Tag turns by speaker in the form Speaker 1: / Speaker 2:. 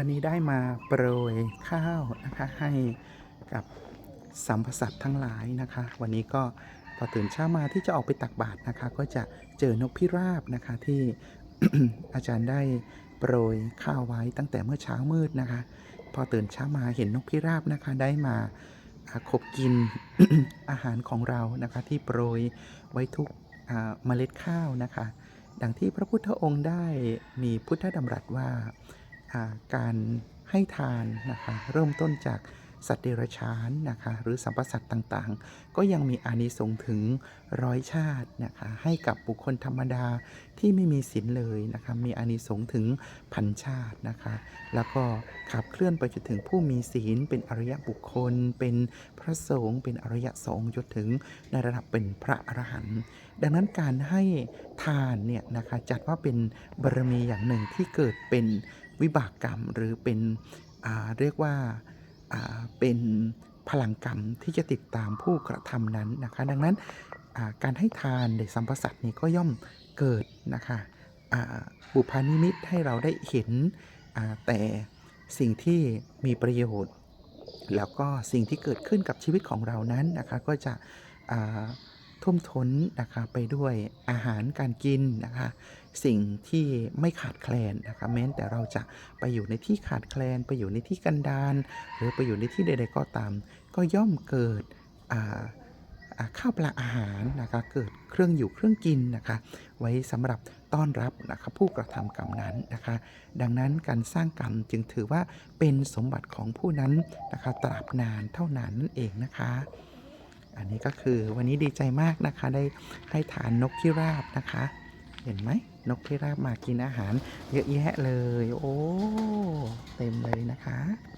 Speaker 1: วันนี้ได้มาโปรยข้าวนะคะให้กับสัมพสัตว์ทั้งหลายนะคะ วันนี้ก็พอตื่นเช้ามาที่จะออกไปตักบาตรนะคะ ก็จะเจอนกพิราบนะคะที่อาจารย์ได้โปรยข้าวไว้ตั้งแต่เมื่อเช้ามืดนะคะ พอตื่นเช้ามาเห็นนกพิราบนะคะได้มาอ่าขบกินอาหารของเรานะคะที่โปรยไว้ทุกเมล็ดข้าวนะคะ ดังที่พระพุทธองค์ได้มีพุทธดำรัสว่า การให้ทานนะคะเริ่มต้นจากสัตว์เดรัจฉานนะคะหรือสัมปสัตว์ต่างๆ ก็ยังมีอานิสงส์ถึงร้อยชาตินะคะให้กับบุคคลธรรมดาที่ไม่มีศีลเลยนะคะมีอานิสงส์ถึงพันชาตินะคะแล้วก็ขับเคลื่อนไปจนถึงผู้มีศีลเป็นอริยบุคคล เป็นพระสงฆ์เป็นอริยสงฆ์จนถึงในระดับเป็นพระอรหันต์ดังนั้นการให้ทานเนี่ยนะคะจัดว่าเป็นบารมีอย่างหนึ่งที่เกิดเป็น วิบากกรรมหรือเป็นเรียกว่าาเป็นพลังกรรมที่จะติดตามผู้กระทำนั้นนะคะ ดังนั้นาการให้ทานในสัมปสัตนี้ก็ย่อมเกิดนะคะบุพานิมิตให้เราได้เห็นแต่สิ่งที่มีประโยชน์ แล้วก็สิ่งที่เกิดขึ้นกับชีวิตของเรานั้นนะคะก็จะ ท่วมท้นนะคะไปด้วยอาหารการกินนะคะสิ่งที่ไม่ขาดแคลนนะคะแม้แต่เราจะไปอยู่ในที่ขาดแคลน ไปอยู่ในที่กันดารหรือไปอยู่ในที่ใดๆก็ตาม ก็ย่อมเกิดข้าวปลาอาหารนะคะเกิดเครื่องอยู่เครื่องกินนะคะไว้สำหรับต้อนรับนะคะผู้กระทำกรรมนั้นนะคะ ดังนั้นการสร้างกรรมจึงถือว่าเป็นสมบัติของผู้นั้นนะคะตราบนานเท่านั้นนั่นเองนะคะ อันนี้ก็คือวันนี้ดีใจมากนะคะได้ให้ฐานนกพิราบนะคะ เห็นไหมนกพิราบมากินอาหารเยอะแยะเลย โอ้ เต็มเลยนะคะ